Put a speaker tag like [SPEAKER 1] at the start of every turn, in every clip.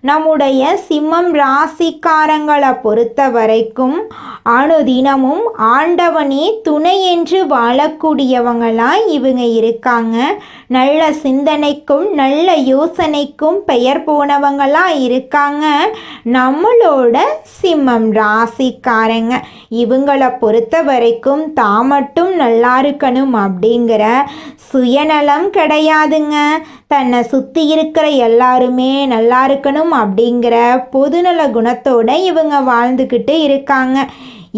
[SPEAKER 1] நம்முடைய சிம்மம் ராசிக்காரங்களை பொறுத்த வரைக்கும் அணுதினமும் ஆண்டவனே துணை என்று வாழக்கூடியவங்களாக இவங்க இருக்காங்க. நல்ல சிந்தனைக்கும் நல்ல யோசனைக்கும் பெயர் போனவங்களா இருக்காங்க. நம்மளோட சிம்மம் ராசிக்காரங்க. இவங்களை பொறுத்த வரைக்கும் தான் மட்டும் நல்லா இருக்கணும் அப்படிங்கிற சுயநலம் கிடையாதுங்க. தன்னை சுற்றி இருக்கிற எல்லாருமே நல்லா இருக்கணும் அப்படிங்கிற பொதுநல குணத்தோடு இவங்க வாழ்ந்துக்கிட்டு இருக்காங்க.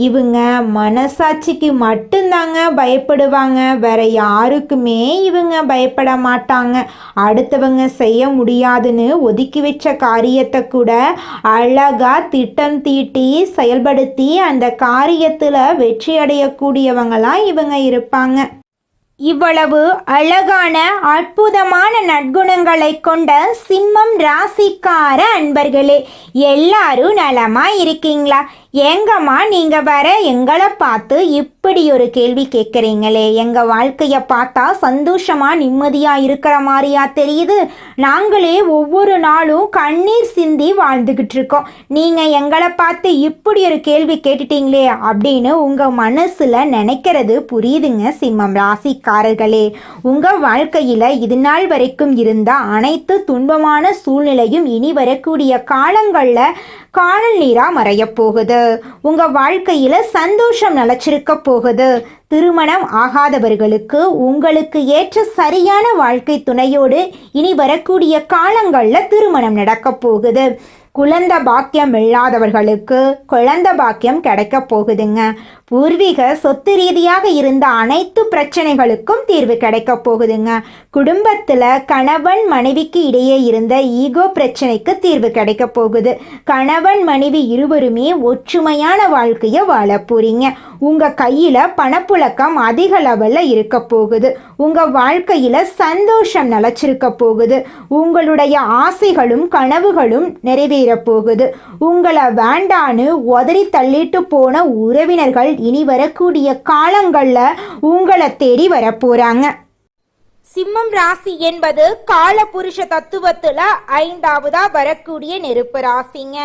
[SPEAKER 1] இவங்க மனசாட்சிக்கு மட்டும்தாங்க பயப்படுவாங்க. வேற யாருக்குமே இவங்க பயப்பட மாட்டாங்க. அடுத்தவங்க செய்ய முடியாதுன்னு ஒதுக்கி வச்ச காரியத்தை கூட அழகா திட்டம் தீட்டி செயல்படுத்தி அந்த காரியத்தில் வெற்றி அடையக்கூடியவங்களாம் இவங்க இருப்பாங்க. இவ்வளவு அழகான அற்புதமான நற்குணங்களை கொண்ட சிம்மம் ராசிக்கார அன்பர்களே எல்லாரும் நலமா இருக்கீங்களா ஏங்கம்மா நீங்க வர எங்களை பார்த்து இப்படி ஒரு கேள்வி கேட்குறீங்களே. எங்கள் வாழ்க்கையை பார்த்தா சந்தோஷமாக நிம்மதியாக இருக்கிற மாதிரியா தெரியுது? நாங்களே ஒவ்வொரு நாளும் கண்ணீர் சிந்தி வாழ்ந்துக்கிட்டு இருக்கோம். நீங்கள் எங்களை பார்த்து இப்படி ஒரு கேள்வி கேட்டுட்டீங்களே அப்படின்னு உங்கள் மனசில் நினைக்கிறது புரியுதுங்க சிம்மம் ராசிக்காரர்களே. உங்கள் வாழ்க்கையில் இது நாள் வரைக்கும் இருந்த அனைத்து துன்பமான சூழ்நிலையும் இனி வரக்கூடிய காலங்களில் காணல் நீராக மறையப் போகுது. வாழ்க்கையில் சந்தோஷம் நிலச்சிருக்க போகுது போகுது. திருமணம் ஆகாதவர்களுக்கு உங்களுக்கு ஏற்ற சரியான வாழ்க்கை துணையோடு இனி வரக்கூடிய காலங்களில் திருமணம் நடக்க போகுது. குழந்த பாக்கியம் இல்லாதவர்களுக்கு குழந்த பாக்கியம் கிடைக்க போகுதுங்க. பூர்வீக சொத்து ரீதியாக இருந்த அனைத்து பிரச்சனைகளுக்கும் தீர்வு கிடைக்க போகுதுங்க. குடும்பத்தில் கணவன் மனைவிக்கு இடையே இருந்த ஈகோ பிரச்சனைக்கு தீர்வு கிடைக்க போகுது. கணவன் மனைவி இருவருமே ஒற்றுமையான வாழ்க்கையை வாழ போறீங்க. உங்கள் கையில் பணப்புழக்கம் அதிக லெவலில் இருக்க போகுது. உங்கள் வாழ்க்கையில் சந்தோஷம் நிலச்சிருக்க போகுது. உங்களுடைய ஆசைகளும் கனவுகளும் நிறைவேற போகுது. உங்களை வேண்டான்னு உதறி தள்ளிட்டு போன உறவினர்கள் இனி வரக்கூடிய காலங்களில் உங்களை தேடி வரப்போறாங்க சிம்மம் ராசி என்பது காலபுருஷ தத்துவத்துல ஐந்தாவதா வரக்கூடிய நெருப்பு ராசிங்க.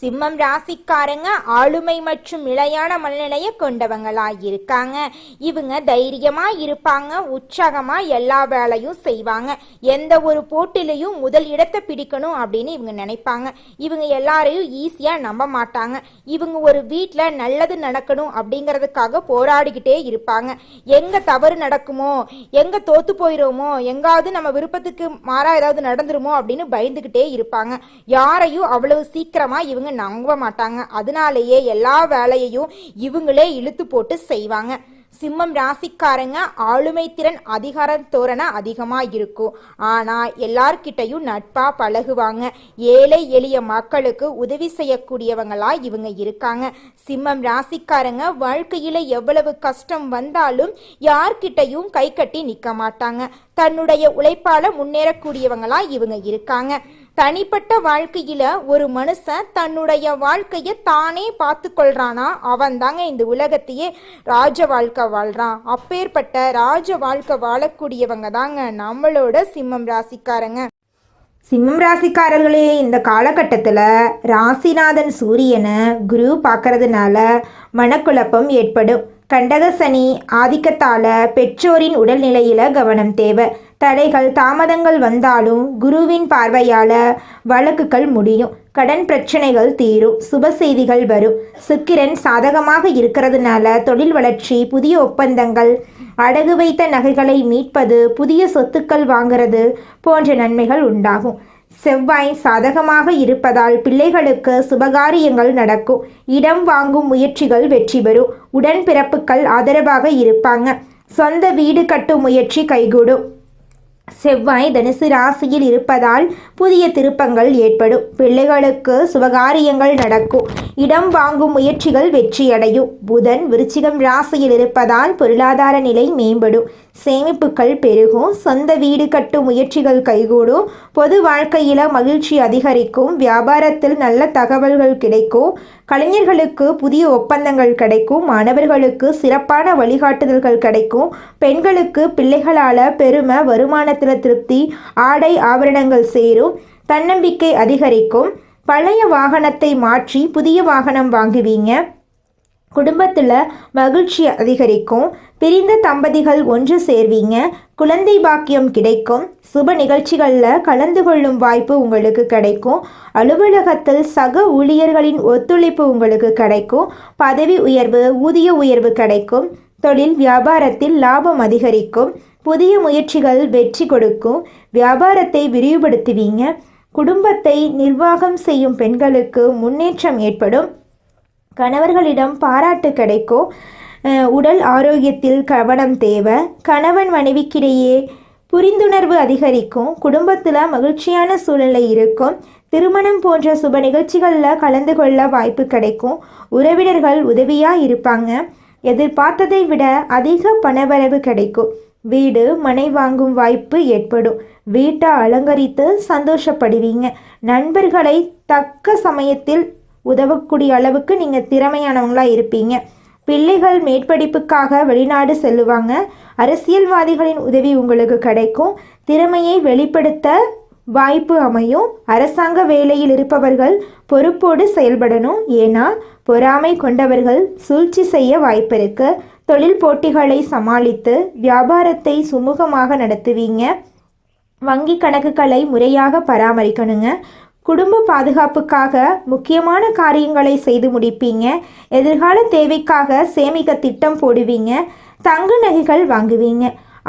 [SPEAKER 1] சிம்மம் ராசிக்காரங்க ஆளுமை மற்றும் நிலையான மனநிலையை கொண்டவங்களா இருக்காங்க இவங்க தைரியமா இருப்பாங்க உற்சாகமா எல்லா வேலையும் செய்வாங்க. எந்த ஒரு போட்டிலையும் முதல் இடத்தை பிடிக்கணும் அப்படின்னு இவங்க நினைப்பாங்க. இவங்க எல்லாரையும் ஈஸியா நம்ப மாட்டாங்க. இவங்க ஒரு வீட்டில் நல்லது நடக்கணும் அப்படிங்கிறதுக்காக போராடிக்கிட்டே இருப்பாங்க. எங்க தவறு நடக்குமோ எங்க தோத்து போயிடுமோ எங்காவது நம்ம விருப்பத்துக்கு மாறா ஏதாவது நடந்துருமோ அப்படின்னு பயந்துகிட்டே இருப்பாங்க. யாரையும் அவ்வளவு சீக்கிரமா இவங்க நம்ப மாட்டாங்க. அதனாலேயே எல்லா வேலையையும் இவங்களே இழுத்து போட்டு செய்வாங்க. சிம்மம் ராசிக்காரங்க ஆளுமை திறன் அதிகார தோரணை அதிகமாக இருக்கும். ஆனால் எல்லார்கிட்டையும் நட்பாக பழகுவாங்க. ஏழை எளிய மக்களுக்கு உதவி செய்யக்கூடியவங்களா இவங்க இருக்காங்க. சிம்மம் ராசிக்காரங்க வாழ்க்கையில் எவ்வளவு கஷ்டம் வந்தாலும் யார்கிட்டையும் கை கட்டி நிற்க மாட்டாங்க. தன்னுடைய உழைப்பால முன்னேறக்கூடியவங்களா இவங்க இருக்காங்க. தனிப்பட்ட வாழ்க்கையில ஒரு மனுஷன் தன்னுடைய வாழ்க்கைய தானே பார்த்து கொள்றானா அவன் தாங்க இந்த உலகத்தையே ராஜ வாழ்க்கை வாழ்றான். அப்பேற்பட்ட ராஜ வாழ்க்கை வாழக்கூடியவங்க தாங்க நம்மளோட சிம்மம் ராசிக்காரங்க. சிம்மம் ராசிக்காரர்களே இந்த காலகட்டத்தில் ராசிநாதன் சூரியனை குரு பார்க்கறதுனால மனக்குழப்பம் ஏற்படும். கண்டக சனி ஆதிக்கத்தால பெற்றோரின் உடல்நிலையில கவனம் தேவை. தடைகள் தாமதங்கள் வந்தாலும் குருவின் பார்வையால் வழக்குகள் முடியும். கடன் பிரச்சனைகள் தீரும். சுப செய்திகள் வரும். சுக்கிரன் சாதகமாக இருக்கிறதுனால தொழில் வளர்ச்சி புதிய ஒப்பந்தங்கள் அடகு வைத்த நகைகளை மீட்பது புதிய சொத்துக்கள் வாங்கிறது போன்ற நன்மைகள் உண்டாகும். செவ்வாய் சாதகமாக இருப்பதால் பிள்ளைகளுக்கு சுபகாரியங்கள் நடக்கும். இடம் வாங்கும் முயற்சிகள் வெற்றி பெறும். உடன்பிறப்புகள் ஆதரவாக இருப்பாங்க. சொந்த வீடு கட்டும் முயற்சி கைகூடும். செவ்வாய் தனுசு ராசியில் இருப்பதால் புதிய திருப்பங்கள் ஏற்படும். பிள்ளைகளுக்கு சுபகாரியங்கள் நடக்கும். இடம் வாங்கும் முயற்சிகள் வெற்றியடையும். புதன் விருச்சிகம் ராசியில் இருப்பதால் பொருளாதார நிலை மேம்படும். சேமிப்புகள் பெருகும் சொந்த வீடு கட்டும் முயற்சிகள் கைகூடும் பொது வாழ்க்கையில் மகிழ்ச்சி அதிகரிக்கும் வியாபாரத்தில் நல்ல தகவல்கள் கிடைக்கும் கலைஞர்களுக்கு புதிய ஒப்பந்தங்கள் கிடைக்கும் மாணவர்களுக்கு சிறப்பான வழிகாட்டுதல்கள் கிடைக்கும் பெண்களுக்கு பிள்ளைகளால் பெருமை வருமானத்தில் திருப்தி ஆடை ஆபரணங்கள் சேரும் தன்னம்பிக்கை அதிகரிக்கும். பழைய வாகனத்தை மாற்றி புதிய வாகனம் வாங்குவீங்க. குடும்பத்தில் மகிழ்ச்சி அதிகரிக்கும். பிரிந்த தம்பதிகள் ஒன்று சேர்வீங்க. குழந்தை பாக்கியம் கிடைக்கும். சுப நிகழ்ச்சிகளில் கலந்து கொள்ளும் வாய்ப்பு உங்களுக்கு கிடைக்கும். அலுவலகத்தில் சக ஊழியர்களின் ஒத்துழைப்பு உங்களுக்கு கிடைக்கும். பதவி உயர்வு ஊதிய உயர்வு கிடைக்கும். தொழில் வியாபாரத்தில் லாபம் அதிகரிக்கும். புதிய முயற்சிகள் வெற்றி கொடுக்கும். வியாபாரத்தை விரிவுபடுத்துவீங்க. குடும்பத்தை நிர்வாகம் செய்யும் பெண்களுக்கு முன்னேற்றம் ஏற்படும். கணவர்களிடம் பாராட்டு கிடைக்கும். உடல் ஆரோக்கியத்தில் கவனம் தேவை. கணவன் மனைவிக்கிடையே புரிந்துணர்வு அதிகரிக்கும். குடும்பத்தில் மகிழ்ச்சியான சூழ்நிலை இருக்கும். திருமணம் போன்ற சுப நிகழ்ச்சிகளில் கலந்து கொள்ள வாய்ப்பு கிடைக்கும். உறவினர்கள் உதவியாக இருப்பாங்க. எதிர்பார்த்ததை விட அதிக பணவரவு கிடைக்கும். வீடு மனை வாங்கும் வாய்ப்பு ஏற்படும். வீட்டை அலங்கரித்து சந்தோஷப்படுவீங்க. நண்பர்களை தக்க சமயத்தில் உதவக்கூடிய அளவுக்கு நீங்கள் திறமையானவங்களாக இருப்பீங்க. பிள்ளைகள் மேற்படிப்புக்காக வெளிநாடு செல்லுவாங்க. அரசியல்வாதிகளின் உதவி உங்களுக்கு கிடைக்கும். திறமையை வெளிப்படுத்த வாய்ப்பு அமையும். அரசாங்க வேலையில் இருப்பவர்கள் பொறுப்போடு செயல்படணும். ஏன்னா பொறாமை கொண்டவர்கள் சூழ்ச்சி செய்ய வாய்ப்பு இருக்கு. தொழில் போட்டிகளை சமாளித்து வியாபாரத்தை சுமூகமாக நடத்துவீங்க. வங்கி கணக்குகளை முறையாக பராமரிக்கணுங்க. குடும்ப பாதுகாப்புக்காக முக்கியமான காரியங்களை செய்து முடிப்பீங்க. எதிர்கால தேவைக்காக சேமிக்க திட்டம் போடுவீங்க. தங்கு நகைகள் வாங்குவீங்க.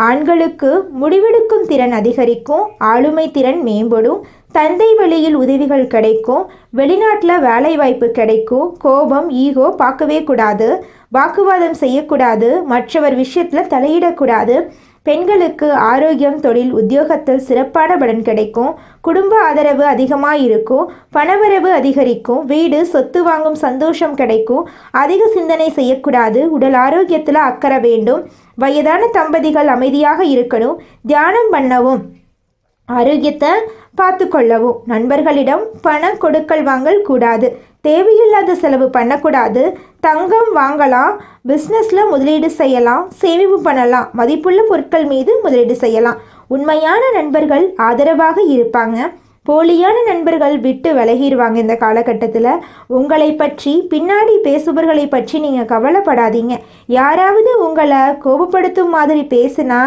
[SPEAKER 1] ஆண்களுக்கு முடிவெடுக்கும் திறன் அதிகரிக்கும். ஆளுமை திறன் மேம்படும். தந்தை வழியில் உதவிகள் கிடைக்கும். வெளிநாட்டில் வேலை வாய்ப்பு கிடைக்கும். கோபம் ஈகோ பார்க்கவே கூடாது. வாக்குவாதம் செய்யக்கூடாது. மற்றவர் விஷயத்தில் தலையிடக்கூடாது. பெண்களுக்கு ஆரோக்கியம் தொழில் உத்தியோகத்தில் சிறப்பான பலன் கிடைக்கும். குடும்ப ஆதரவு அதிகமாக இருக்கும் பணவரவு அதிகரிக்கும். வீடு சொத்து வாங்கும் சந்தோஷம் கிடைக்கும். அதிக சிந்தனை செய்யக்கூடாது. உடல் ஆரோக்கியத்தில் அக்கறை வேண்டும். வயதான தம்பதிகள் அமைதியாக இருக்கணும். தியானம் பண்ணவும். ஆரோக்கியத்தை பார்த்து கொள்ளவும் நண்பர்களிடம் பண கொடுக்கல் வாங்கல் கூடாது. தேவையில்லாத செலவு பண்ணக்கூடாது. தங்கம் வாங்கலாம். பிஸ்னஸில் முதலீடு செய்யலாம். சேமிப்பு பண்ணலாம். மதிப்புள்ள பொருட்கள் மீது முதலீடு செய்யலாம். உண்மையான நண்பர்கள் ஆதரவாக இருப்பாங்க. போலியான நண்பர்கள் விட்டு விலகிடுவாங்க இந்த காலகட்டத்தில். உங்களை பற்றி பின்னாடி பேசுபவர்களை பற்றி நீங்கள் கவலைப்படாதீங்க. யாராவது உங்களை கோபப்படுத்தும் மாதிரி பேசுனா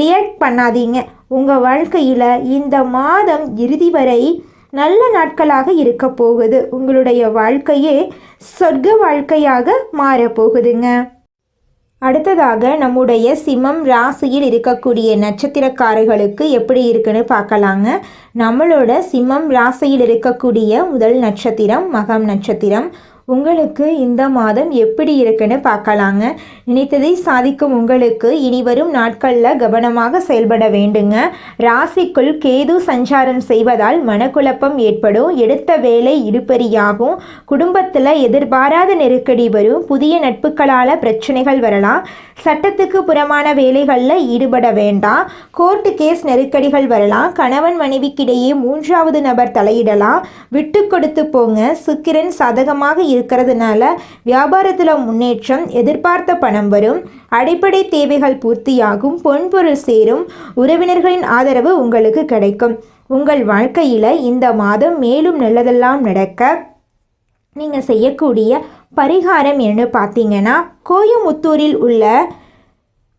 [SPEAKER 1] ரியாக்ட் பண்ணாதீங்க. உங்கள் வாழ்க்கையில் இந்த மாதம் இறுதி வரை நல்ல நாட்களாக இருக்க போகுது. உங்களுடைய வாழ்க்கையே சொர்க்க வாழ்க்கையாக மாறப்போகுதுங்க அடுத்ததாக நம்முடைய சிம்மம் ராசியில் இருக்கக்கூடிய நட்சத்திரக்காரர்களுக்கு எப்படி இருக்குன்னு பார்க்கலாங்க. நம்மளோட சிம்மம் ராசியில் இருக்கக்கூடிய முதல் நட்சத்திரம் மகம் நட்சத்திரம். உங்களுக்கு இந்த மாதம் எப்படி இருக்குன்னு பார்க்கலாங்க. நினைத்ததை சாதிக்கும் உங்களுக்கு இனி வரும் நாட்களில் கவனமாக செயல்பட வேண்டுங்க. ராசிக்குள் கேது சஞ்சாரம் செய்வதால் மனக்குழப்பம் ஏற்படும். எடுத்த வேலை இருபறியாகும் குடும்பத்தில் எதிர்பாராத நெருக்கடி வரும். புதிய நட்புகளால் பிரச்சனைகள் வரலாம். சட்டத்துக்கு புறமான வேலைகளில் ஈடுபட வேண்டாம். கோர்ட்டு கேஸ் நெருக்கடிகள் வரலாம். கணவன் மனைவிக்கிடையே மூன்றாவது நபர் தலையிடலாம். விட்டு கொடுத்து போங்க. சுக்கிரன் சாதகமாக இருக்கிறதுனால வியாபாரத்தில் முன்னேற்றம் எதிர்பார்த்த பணம் வரும். அடிப்படை தேவைகள் பூர்த்தியாகும். பொன்பொருள் சேரும். உறவினர்களின் ஆதரவு உங்களுக்கு கிடைக்கும். உங்கள் வாழ்க்கையில் இந்த மாதம் மேலும் நல்லதெல்லாம் நடக்க நீங்கள் செய்யக்கூடிய பரிகாரம் என்ன பார்த்தீங்கன்னா கோயமுத்தூரில் உள்ள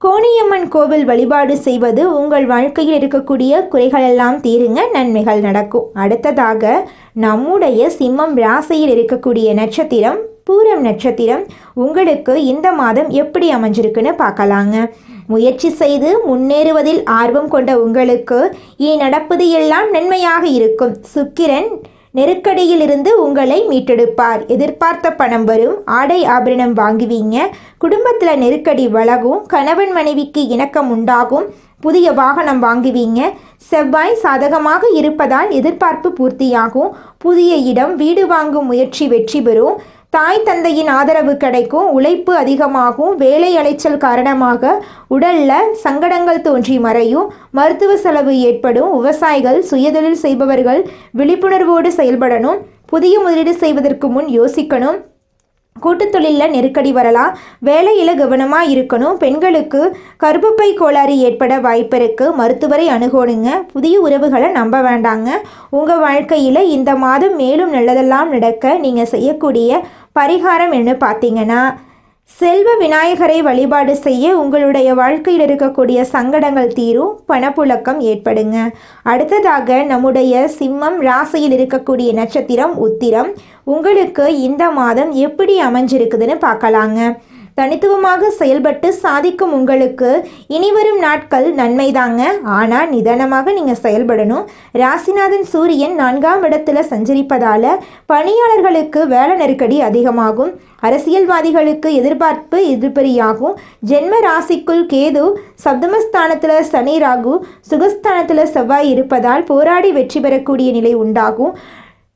[SPEAKER 1] கோணியம்மன் கோவில் வழிபாடு செய்வது உங்கள் வாழ்க்கையில் இருக்கக்கூடிய குறைகளெல்லாம் தீருங்க. நன்மைகள் நடக்கும். அடுத்ததாக நம்முடைய சிம்மம் ராசியில் இருக்கக்கூடிய நட்சத்திரம் பூரம் நட்சத்திரம் உங்களுக்கு இந்த மாதம் எப்படி அமைஞ்சிருக்குன்னு பார்க்கலாங்க. முயற்சி செய்து முன்னேறுவதில் ஆர்வம் கொண்ட உங்களுக்கு இனி நடப்பது எல்லாம் நன்மையாக இருக்கும். சுக்கிரன் நெருக்கடியிலிருந்து உங்களை மீட்டெடுப்பார். எதிர்பார்த்த பணம் வரும். ஆடை ஆபரணம் வாங்குவீங்க. குடும்பத்தில் நெருக்கடி வளகும் கணவன் மனைவிக்கு இணக்கம் உண்டாகும். புதிய வாகனம் வாங்குவீங்க. செவ்வாய் சாதகமாக இருப்பதால் எதிர்பார்ப்பு பூர்த்தியாகும். புதிய இடம் வீடு வாங்கும் முயற்சி வெற்றி பெறும். தாய் தந்தையின் ஆதரவு கிடைக்கும் உழைப்பு அதிகமாகும் வேலை அலைச்சல் காரணமாக உடல்ல சங்கடங்கள் தோன்றி மறையும் மருத்துவ செலவு ஏற்படும் விவசாயிகள் சுயதொழில் செய்பவர்கள் விழிப்புணர்வோடு செயல்படணும் புதிய முதலீடு செய்வதற்கு முன் யோசிக்கணும். கூட்டுத்தொழிலில் நெருக்கடி வரலாம். வேலையில் கவனமாக இருக்கணும். பெண்களுக்கு கர்ப்பப்பை கோளாறு ஏற்பட வாய்ப்பு இருக்குது மருத்துவரை அணுகணுங்க. புதிய உறவுகளை நம்ப வேண்டாங்க. உங்கள் வாழ்க்கையில் இந்த மாதம் மேலும் நல்லதெல்லாம் நடக்க நீங்கள் செய்யக்கூடிய பரிகாரம் என்ன பார்த்தீங்கன்னா செல்வ விநாயகரை வழிபாடு செய்ய உங்களுடைய வாழ்க்கையில் இருக்கக்கூடிய சங்கடங்கள் தீரும். பணப்புழக்கம் ஏற்படுங்க. அடுத்ததாக நம்முடைய சிம்மம் ராசியில் இருக்கக்கூடிய நட்சத்திரம் உத்திரம். உங்களுக்கு இந்த மாதம் எப்படி அமைஞ்சிருக்குதுன்னு பார்க்கலாங்க. தனித்துவமாக செயல்பட்டு சாதிக்கும் உங்களுக்கு இனிவரும் நாட்கள் நன்மைதாங்க. ஆனால் நிதானமாக நீங்கள் செயல்படணும். ராசிநாதன் சூரியன் நான்காம் இடத்துல சஞ்சரிப்பதால் பணியாளர்களுக்கு வேலை நெருக்கடி அதிகமாகும். அரசியல்வாதிகளுக்கு எதிர்பார்ப்பு எதிர்பறியாகும் ஜென்ம ராசிக்குள் கேது சப்தமஸ்தானத்தில் சனி ராகு சுகஸ்தானத்தில் செவ்வாய் இருப்பதால் போராடி வெற்றி பெறக்கூடிய நிலை உண்டாகும்.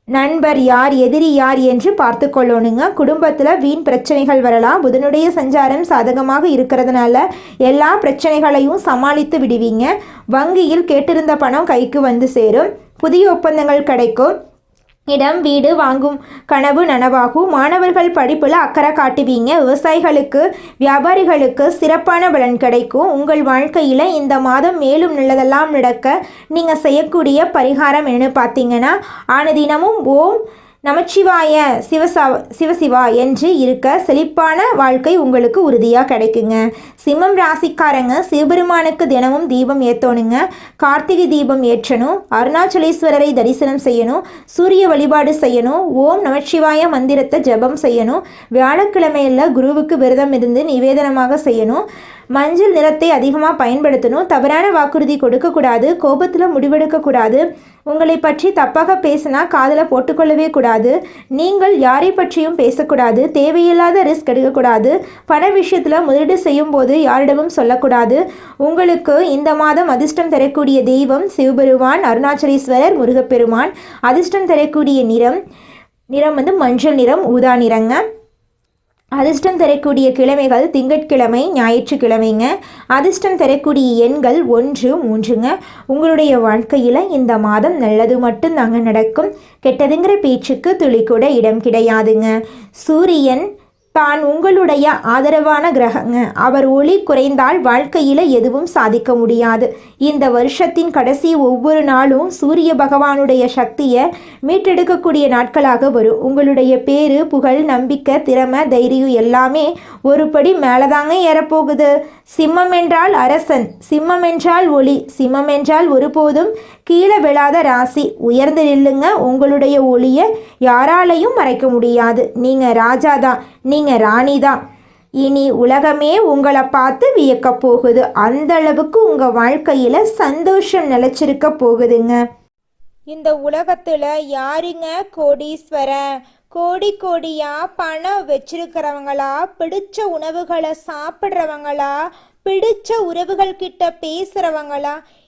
[SPEAKER 1] நண்பர் யார் எதிரி யார் என்று பார்த்து கொள்ளணுங்க. குடும்பத்தில் வீண் பிரச்சனைகள் வரலாம். புதனுடைய சஞ்சாரம் சாதகமாக இருக்கிறதுனால எல்லா பிரச்சனைகளையும் சமாளித்து விடுவீங்க. வங்கியில் கேட்டிருந்த பணம் கைக்கு வந்து சேரும். புதிய ஒப்பந்தங்கள் கிடைக்கும். இடம் வீடு வாங்கும் கனவு நனவாகும் மாணவர்கள் படிப்பில் அக்கறை காட்டுவீங்க. விவசாயிகளுக்கு வியாபாரிகளுக்கு சிறப்பான பலன் கிடைக்கும். உங்கள் வாழ்க்கையில் இந்த மாதம் மேலும் நல்லதெல்லாம் நடக்க நீங்கள் செய்யக்கூடிய பரிகாரம் என்னன்னு பார்த்தீங்கன்னா ஆனதினமும் ஓம் நமச்சிவாய சிவசா சிவசிவா என்று இருக்க செழிப்பான வாழ்க்கை உங்களுக்கு உறுதியாக கிடைக்குங்க. சிம்மம் ராசிக்காரங்க சிவபெருமானுக்கு தினமும் தீபம் ஏற்றணுங்க கார்த்திகை தீபம் ஏற்றணும். அருணாச்சலேஸ்வரரை தரிசனம் செய்யணும். சூரிய வழிபாடு செய்யணும். ஓம் நமச்சிவாய மந்திரத்தை ஜெபம் செய்யணும். வியாழக்கிழமையில் குருவுக்கு விரதம் இருந்து நிவேதனமாக செய்யணும். மஞ்சள் நிறத்தை அதிகமாக பயன்படுத்தணும். தவறான வாக்குறுதி கொடுக்கக்கூடாது. கோபத்தில் முடிவெடுக்கக்கூடாது. உங்களை பற்றி தப்பாக பேசினா காதில் போட்டுக்கொள்ளவே கூடாது. நீங்கள் யாரை பற்றியும் பேசக்கூடாது. தேவையில்லாத ரிஸ்க் எடுக்கக்கூடாது. பண விஷயத்தில் முதலீடு செய்யும் போது யாரிடமும் சொல்லக்கூடாது. உங்களுக்கு இந்த மாதம் அதிர்ஷ்டம் தரக்கூடிய தெய்வம் சிவபெருமான் அருணாச்சலேஸ்வரர் முருகப்பெருமான். அதிர்ஷ்டம் தரக்கூடிய நிறம் நிறம் வந்து மஞ்சள் நிறம் ஊதா நிறங்க. அதிர்ஷ்டம் தரக்கூடிய கிழமைகள் திங்கட்கிழமை ஞாயிற்றுக்கிழமைங்க. அதிர்ஷ்டம் தரக்கூடிய எண்கள் ஒன்று மூன்றுங்க. உங்களுடைய வாழ்க்கையில் இந்த மாதம் நல்லது மட்டும் தாங்க நடக்கும். கெட்டதுங்கிற பேச்சுக்கு துளி கூட இடம் கிடையாதுங்க. சூரியன் தான் உங்களுடைய ஆதரவான கிரகங்க. அவர் ஒளி குறைந்தால் வாழ்க்கையில் எதுவும் சாதிக்க முடியாது. இந்த வருஷத்தின் கடைசி ஒவ்வொரு நாளும் சூரிய பகவானுடைய சக்தியை மீட்டெடுக்கக்கூடிய நாட்களாக வரும். உங்களுடைய பேரு புகழ் நம்பிக்கை திறமை தைரியம் எல்லாமே ஒரு படி மேலே தாங்க ஏறப்போகுது. சிம்மம் என்றால் அரசன் சிம்மம் என்றால் ஒளி சிம்மம் என்றால் ஒருபோதும் கீழே விழாத ராசி உயர்ந்து நில்லுங்க. உங்களுடைய ஒளியை யாராலையும் மறைக்க முடியாது. நீங்கள் ராஜா தான் நீங்கள் ராணி தான் இனி உலகமே உங்களை பார்த்து வியக்க போகுது. அந்த அளவுக்கு உங்கள் வாழ்க்கையில் சந்தோஷம் நிலச்சிருக்க போகுதுங்க. இந்த உலகத்தில் யாருங்க கோடீஸ்வரன்? கோடி கோடியா பணம் வச்சிருக்கிறவங்களா? பிடிச்ச உணவுகளை சாப்பிட்றவங்களா? பிடிச்ச உறவுகள் கிட்ட பேசுறவங்களா?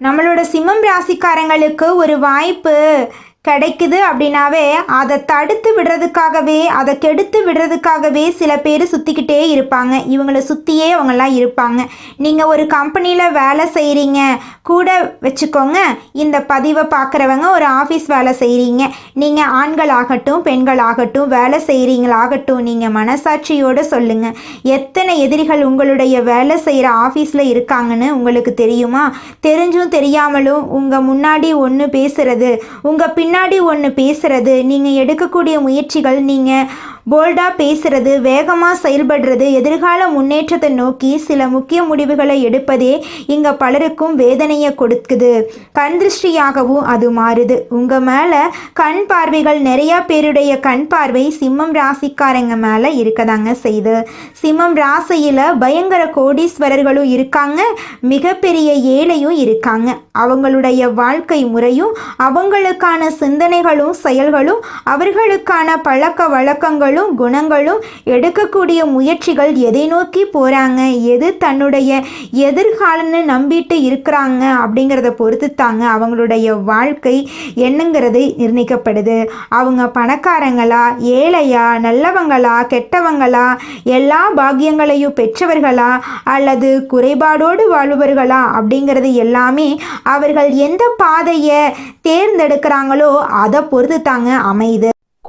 [SPEAKER 1] நம்மளோட சிம்மம் ராசிக்காரங்களுக்கு ஒரு வாய்ப்பு கிடைக்குது அப்படின்னாவே அதை தடுத்து விடுறதுக்காகவே அதை கெடுத்து விடுறதுக்காகவே சில பேர் சுற்றிக்கிட்டே இருப்பாங்க. இவங்களை சுற்றியே அவங்கெல்லாம் இருப்பாங்க. நீங்கள் ஒரு கம்பெனியில் வேலை செய்கிறீங்க கூட வச்சுக்கோங்க. இந்த பதிவை பார்க்குறவங்க ஒரு ஆஃபீஸ் வேலை செய்கிறீங்க நீங்கள் ஆண்களாகட்டும் பெண்களாகட்டும் வேலை செய்கிறீங்களாகட்டும் நீங்கள் மனசாட்சியோடு சொல்லுங்கள் எத்தனை எதிரிகள் உங்களுடைய வேலை செய்கிற ஆஃபீஸில் இருக்காங்கன்னு உங்களுக்கு தெரியுமா? தெரிஞ்சும் தெரியாமலும் உங்கள் முன்னாடி ஒன்று பேசுகிறது உங்கள் பின் பின்னாடி ஒன்று பேசுறது நீங்கள் எடுக்கக்கூடிய முயற்சிகள் நீங்கள் போல்டாக பேசுறது வேகமாக செயல்படுறது எதிர்கால முன்னேற்றத்தை நோக்கி சில முக்கிய முடிவுகளை எடுப்பதே இங்கே பலருக்கும் வேதனையை கொடுக்குது. கண் திருஷ்டியாகவும் அது மாறுது. உங்கள் மேலே கண் பார்வைகள் நிறையா பேருடைய கண் பார்வை சிம்மம் ராசிக்காரங்க மேலே இருக்கதாங்க செய்து சிம்மம் ராசியில் பயங்கர கோடீஸ்வரர்களும் இருக்காங்க. மிகப்பெரிய ஏழையும் இருக்காங்க. அவங்களுடைய வாழ்க்கை முறையும் அவங்களுக்கான சிந்தனைகளும் செயல்களும் அவர்களுக்கான பழக்க வழக்கங்களும் குணங்களும் எடுக்கக்கூடிய முயற்சிகள் எதை நோக்கி போகிறாங்க எது தன்னுடைய எதிர்காலம்னு நம்பிட்டு இருக்கிறாங்க அப்படிங்கிறத பொறுத்து தாங்க அவங்களுடைய வாழ்க்கை என்னங்கிறது நிர்ணயிக்கப்படுது. அவங்க பணக்காரங்களா? ஏழையா? நல்லவங்களா? கெட்டவங்களா? எல்லா பாக்கியங்களையும் பெற்றவர்களா? அல்லது குறைபாடோடு வாழ்பவர்களா? அப்படிங்கிறது எல்லாமே அவர்கள் எந்த பாதையை தேர்ந்தெடுக்கிறாங்களோ அதை பொறுத்து தாங்க அமையுது.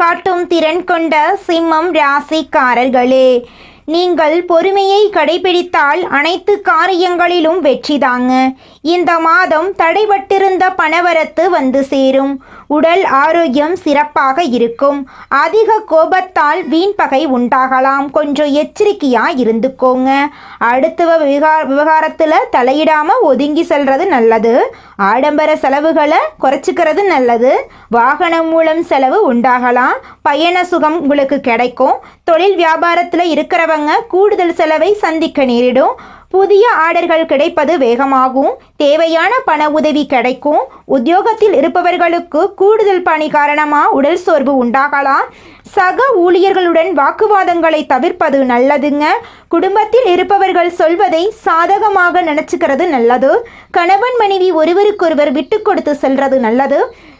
[SPEAKER 1] காட்டும் திறன் கொண்ட சிம்மம் ராசிக்காரர்களே நீங்கள் பொறுமையை கடைபிடித்தால் அனைத்து காரியங்களிலும் வெற்றிதாங்க இந்த மாதம் தடைபட்டிருந்த பணவரத்து வந்து சேரும். உடல் ஆரோக்கியம் சிறப்பாக இருக்கும். அதிக கோபத்தால் வீண் பகை உண்டாகலாம். கொஞ்சம் எச்சரிக்கையா இருந்துக்கோங்க. அடுத்த விவகார விவகாரத்தில் தலையிடாம ஒதுங்கி செல்றது நல்லது. ஆடம்பர செலவுகளை குறைச்சிக்கிறது நல்லது. வாகனம் மூலம் செலவு உண்டாகலாம். பயண சுகம் உங்களுக்கு கிடைக்கும். தொழில் வியாபாரத்தில் இருக்கிறவங்க கூடுதல் செலவை சந்திக்க நேரிடும். புதிய ஆர்டர்கள் கிடைப்பது வேகமாகும் தேவையான பண உதவி கிடைக்கும் உத்தியோகத்தில் இருப்பவர்களுக்கு கூடுதல் பணி காரணமாக உடல் சோர்வு உண்டாகலாம். சக ஊழியர்களுடன் வாக்குவாதங்களை தவிர்ப்பது நல்லதுங்க. குடும்பத்தில் இருப்பவர்கள் சொல்வதை சாதகமாக நினச்சிக்கிறது நல்லது. கணவன் மனைவி ஒருவருக்கொருவர் விட்டு கொடுத்து செல்றது நல்லது.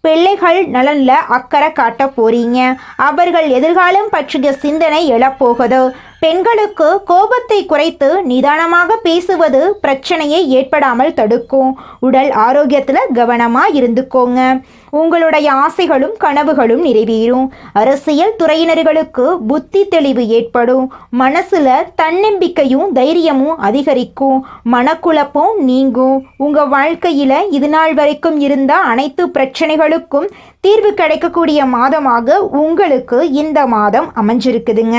[SPEAKER 1] பிள்ளைகள் நலனில் அக்கறை காட்ட போறீங்க. அவர்கள் எதிர்காலம் பற்றிய சிந்தனை எழப்போகுது. பெண்களுக்கு கோபத்தை குறைத்து நிதானமாக பேசுவது பிரச்சனையை ஏற்படாமல் தடுக்கும். உடல் ஆரோக்கியத்தில் கவனமாக இருந்துக்கோங்க. உங்களுடைய ஆசைகளும் கனவுகளும் நிறைவேறும். அரசியல் துறையினர்களுக்கு புத்தி தெளிவு ஏற்படும். மனசுல தன்னம்பிக்கையும் தைரியமும் அதிகரிக்கும். மனக்குழப்பம் நீங்கும். உங்க வாழ்க்கையில இது நாள் வரைக்கும் இருந்த அனைத்து பிரச்சனைகளுக்கும் தீர்வு கிடைக்கக்கூடிய மாதமாக உங்களுக்கு இந்த மாதம் அமைஞ்சிருக்குதுங்க.